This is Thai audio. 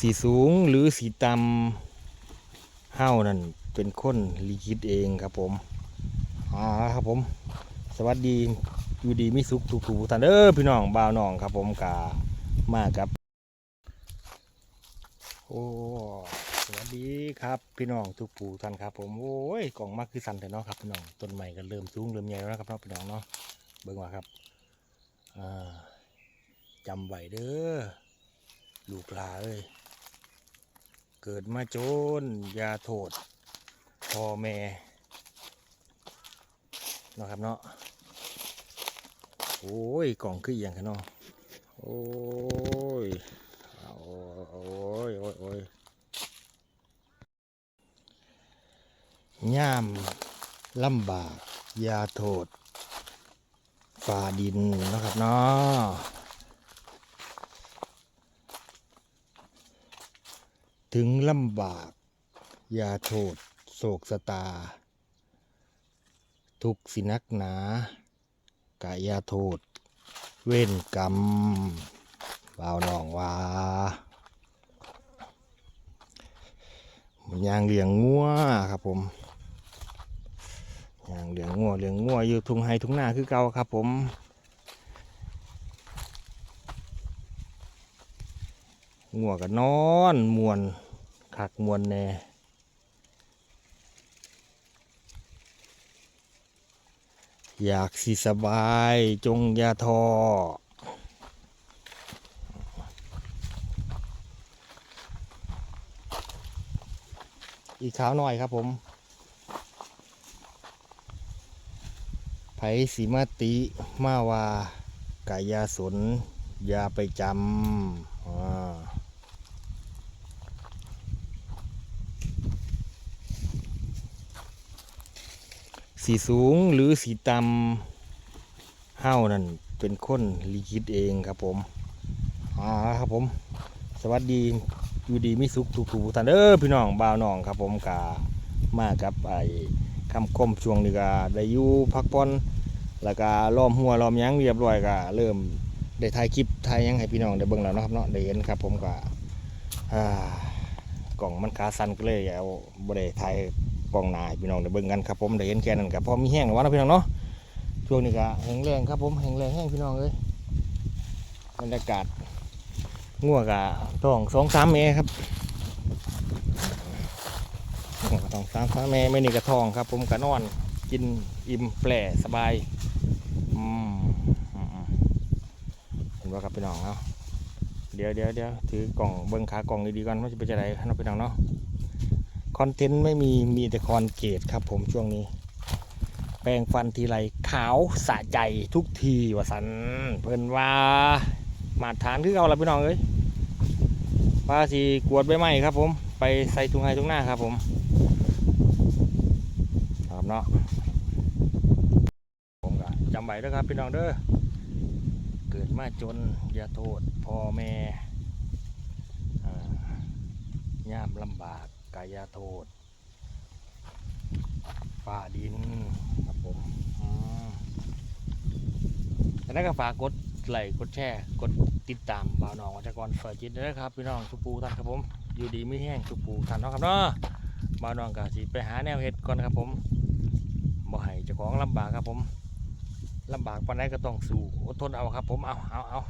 สีสูงหรือสีต่ำเฮ้านั่นเป็นคนลิขิตเองครับผมอ่าครับผม สวัสดีอยู่ดีมิสุขทุกทุกท่านเด้อพี่น้องบ่าวน้องครับผมกามากครับโอ้สวัสดีครับพี่น้องทุกผู้ท่านครับ ผมโอ้ยกล่องมากคือสันแต่เนาะครับพี่น้องต้นใหม่ก็เริ่มสูงเริ่มใหญ่แล้วนะครับเนาะพี่น้องเนาะเบิ่งว่าครับอ่าจำไว้เด้อลูกหลาเอ้ย เกิดมาโจนยาโทษพ่อแม่นะครับเนาะโอ้ยกล่องคืออย่างกันเนาะโอ้ยโอ้ยโอ้ยโอ้ยย่ามลำบากยาโทษฝ่าดินนะครับเนาะ ถึงลำบาก อยาโทษโศกสตา ทุกสินักหนากายาโทษ เว้นกรรมบ่าวนองว่ามันยางเหลียงงัวครับผมยางเหลียงงัวเหลียงงัวอยู่ทุ่งไฮทุ่งนาคือเก่าครับผมงัวก็นอนมวน คักมวนแน่อยากสิสบายจงยาทออีกขาวหน่อยครับผม ไผสีมาติ มาวากายาสนยาไปจำ สีสูงหรือสีต่ำเฮ้านั่นเป็นคนลิขิตเองครับผมอ่าครับผม สวัสดีอยู่ดีมิสุขทุกทุกท่านเด้อพี่น้องบ่าวน้องครับผมกามากับไอ้คำคมช่วงนี้ก็ได้อยู่พักผ่อนแล้วก็ล้อมหัวล้อมยังเรียบร้อยก็เริ่มได้ถ่ายคลิปถ่ายยังให้พี่น้องได้เบิ่งแล้วนะครับเนาะได้เห็นครับผมก็อ่ากล่องมันขาสั่นก็เลยเอาบ่ได้ถ่าย กองหนาพี่น้องได้เบิ่งกันครับผมได้เห็นแค่นั้นก็พอมีแห้งววะนะพี่น้องเนาะช่วงนี้ก็แห้งแรงครับผมแห้งแรงแห้งพี่น้องเอ้ยบรรยากาศงัวกะต้องสองสามเมตรครับต้องสามสามเมตรไม่นี่กระทองครับ ผมกะนอนกินอิ่มแปรสบายเห็นว่าครับพี่น้องเนาะเดี๋ยวเดี๋ยวเดี๋ยวถือกล่องเบิ้งขากล่องดีๆก่อนว่าจะเป็นจะไรเนะพี่น้องเนาะ คอนเทนต์ไม่มีมีแต่คอนเกตครับผมช่วงนี้ แปรงฟันทีไรขาวสะใจทุกทีว่าสันเพิ่นว่ามาตรฐานคือเอาละพี่น้องเอ้ยปลาสีกวดใบไม้ครับผม ไปใส่ถุงไห้ถุงหน้าครับผมครับเนาะผมก็จำไว้ด้วยครับพี่น้องเด้อเกิดมาจนอย่าโทษพ่อแม่ย่ามลำบาก กายาโทษฝ่าดินครับผมอืมแล้วก็ฝากกดไลค์กดแชร์กดติดตามบ่าวน้องวัชกรเฟิร์จิตด้วยนะครับพี่น้องทุปูท่านครับผมอยู่ดีไม่แห้งทุปูท่านเนาะครับเนาะบ่าวน้องก็สิไปหาแนวเห็ดก่อนครับผมบ่ให้เจ้าของลำบากครับผมลำบากปานใดก็ต้องสู้อดทนเอาครับผมเอาเอาเอา